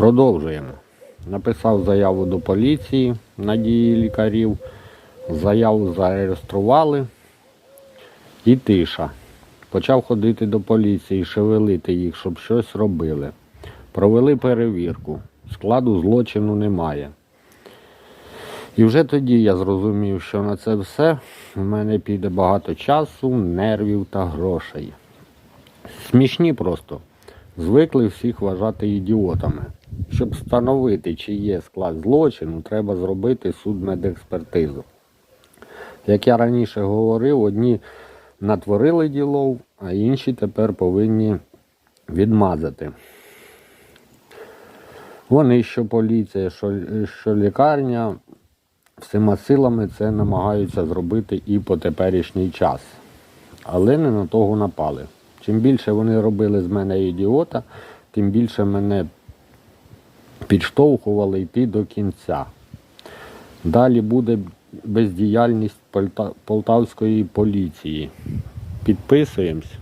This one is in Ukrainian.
Продовжуємо. Написав заяву до поліції на дії лікарів. Заяву зареєстрували і тиша. Почав ходити до поліції, шевелити їх, щоб щось робили. Провели перевірку. Складу злочину немає. І вже тоді я зрозумів, що на це все в мене піде багато часу, нервів та грошей. Смішні просто. Звикли всіх вважати ідіотами. Щоб встановити, чи є склад злочину, треба зробити судмедекспертизу. Як я раніше говорив, одні натворили ділов, а інші тепер повинні відмазати. Вони, що поліція, що, що лікарня, всіма силами це намагаються зробити і по теперішній час. Але не на того напали. Чим більше вони робили з мене ідіота, тим більше мене підштовхували йти до кінця. Далі буде бездіяльність полтавської поліції. Підписуємось.